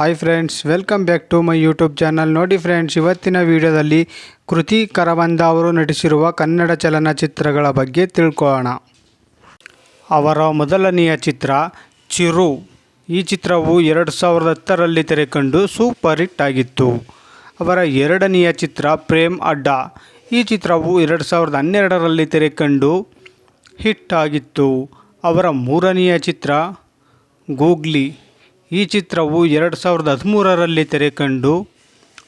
Hi friends welcome back to my YouTube channel ನೋಡಿ friends ಇವತ್ತಿನ ವಿಡಿಯೋದಲ್ಲಿ ಕೃತಿ ಕರವಂದ ಅವರು ನಟಿಸಿರುವ ಕನ್ನಡ ಚಲನಚಿತ್ರಗಳ ಬಗ್ಗೆ ತಿಳ್ಕೊಳ್ಳೋಣ. ಅವರ ಮೊದಲನೆಯ ಚಿತ್ರ ಚಿರು. ಈ ಚಿತ್ರವು ಎರಡು ಸಾವಿರದ ಹತ್ತರಲ್ಲಿ ತೆರೆಕಂಡು ಸೂಪರ್ ಹಿಟ್ ಆಗಿತ್ತು. ಅವರ ಎರಡನೆಯ ಚಿತ್ರ ಪ್ರೇಮ್ ಅಡ್ಡ. ಈ ಚಿತ್ರವು ಎರಡು ಸಾವಿರದ ಹನ್ನೆರಡರಲ್ಲಿ ತೆರೆಕಂಡು ಹಿಟ್ ಆಗಿತ್ತು. ಅವರ ಮೂರನೆಯ ಚಿತ್ರ ಗೂಗ್ಲಿ. ಈ ಚಿತ್ರವು ಎರಡು ಸಾವಿರದ ಹದಿಮೂರರಲ್ಲಿ ತೆರೆಕಂಡು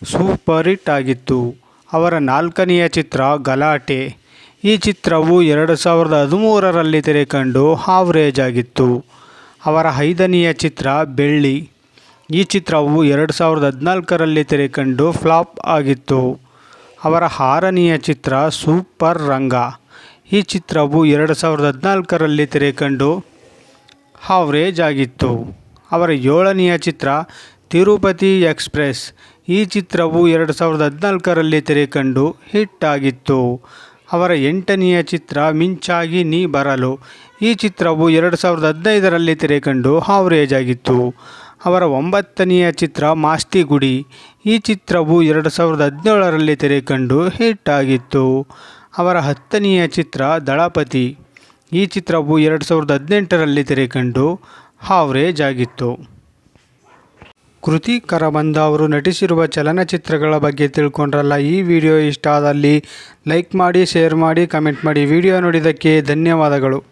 ಸೂಪರ್ ಹಿಟ್ ಆಗಿತ್ತು. ಅವರ ನಾಲ್ಕನೆಯ ಚಿತ್ರ ಗಲಾಟೆ. ಈ ಚಿತ್ರವು ಎರಡು ಸಾವಿರದ ಹದಿಮೂರರಲ್ಲಿ ತೆರೆಕಂಡು ಆವ್ರೇಜ್ ಆಗಿತ್ತು. ಅವರ ಐದನೆಯ ಚಿತ್ರ ಬೆಳ್ಳಿ. ಈ ಚಿತ್ರವು ಎರಡು ಸಾವಿರದ ಹದಿನಾಲ್ಕರಲ್ಲಿ ತೆರೆಕಂಡು ಫ್ಲಾಪ್ ಆಗಿತ್ತು. ಅವರ ಆರನೆಯ ಚಿತ್ರ ಸೂಪರ್ ರಂಗ. ಈ ಚಿತ್ರವು ಎರಡು ಸಾವಿರದ ಹದಿನಾಲ್ಕರಲ್ಲಿ ತೆರೆಕಂಡು ಆವ್ರೇಜ್ ಆಗಿತ್ತು. ಅವರ ಏಳನೆಯ ಚಿತ್ರ ತಿರುಪತಿ ಎಕ್ಸ್ಪ್ರೆಸ್. ಈ ಚಿತ್ರವು ಎರಡು ಸಾವಿರದ ಹದಿನಾಲ್ಕರಲ್ಲಿ ತೆರೆಕಂಡು ಹಿಟ್ ಆಗಿತ್ತು. ಅವರ ಎಂಟನೆಯ ಚಿತ್ರ ಮಿಂಚಾಗಿ ನೀ ಬರಲು. ಈ ಚಿತ್ರವು ಎರಡು ಸಾವಿರದ ಹದಿನೈದರಲ್ಲಿ ತೆರೆಕಂಡು ಹಾವರೇಜ್ ಆಗಿತ್ತು. ಅವರ ಒಂಬತ್ತನೆಯ ಚಿತ್ರ ಮಾಸ್ತಿಗುಡಿ. ಈ ಚಿತ್ರವು ಎರಡು ಸಾವಿರದ ಹದಿನೇಳರಲ್ಲಿ ತೆರೆಕಂಡು ಹಿಟ್ ಆಗಿತ್ತು. ಅವರ ಹತ್ತನೆಯ ಚಿತ್ರ ದಳಪತಿ. ಈ ಚಿತ್ರವು ಎರಡು ಸಾವಿರದ ಹದಿನೆಂಟರಲ್ಲಿ ತೆರೆಕಂಡು ಹಾವ್ರೇಜ್ ಆಗಿತ್ತು ಕೃತಿ ಕರಬಂದ ಅವರು ನಟಿಸಿರುವ ಚಲನಚಿತ್ರಗಳ ಬಗ್ಗೆ ತಿಳ್ಕೊಂಡ್ರಲ್ಲ, ಈ ವಿಡಿಯೋ ಇಷ್ಟ ಆದಲ್ಲಿ ಲೈಕ್ ಮಾಡಿ, ಶೇರ್ ಮಾಡಿ, ಕಮೆಂಟ್ ಮಾಡಿ. ವಿಡಿಯೋ ನೋಡಿದ್ದಕ್ಕೆ ಧನ್ಯವಾದಗಳು.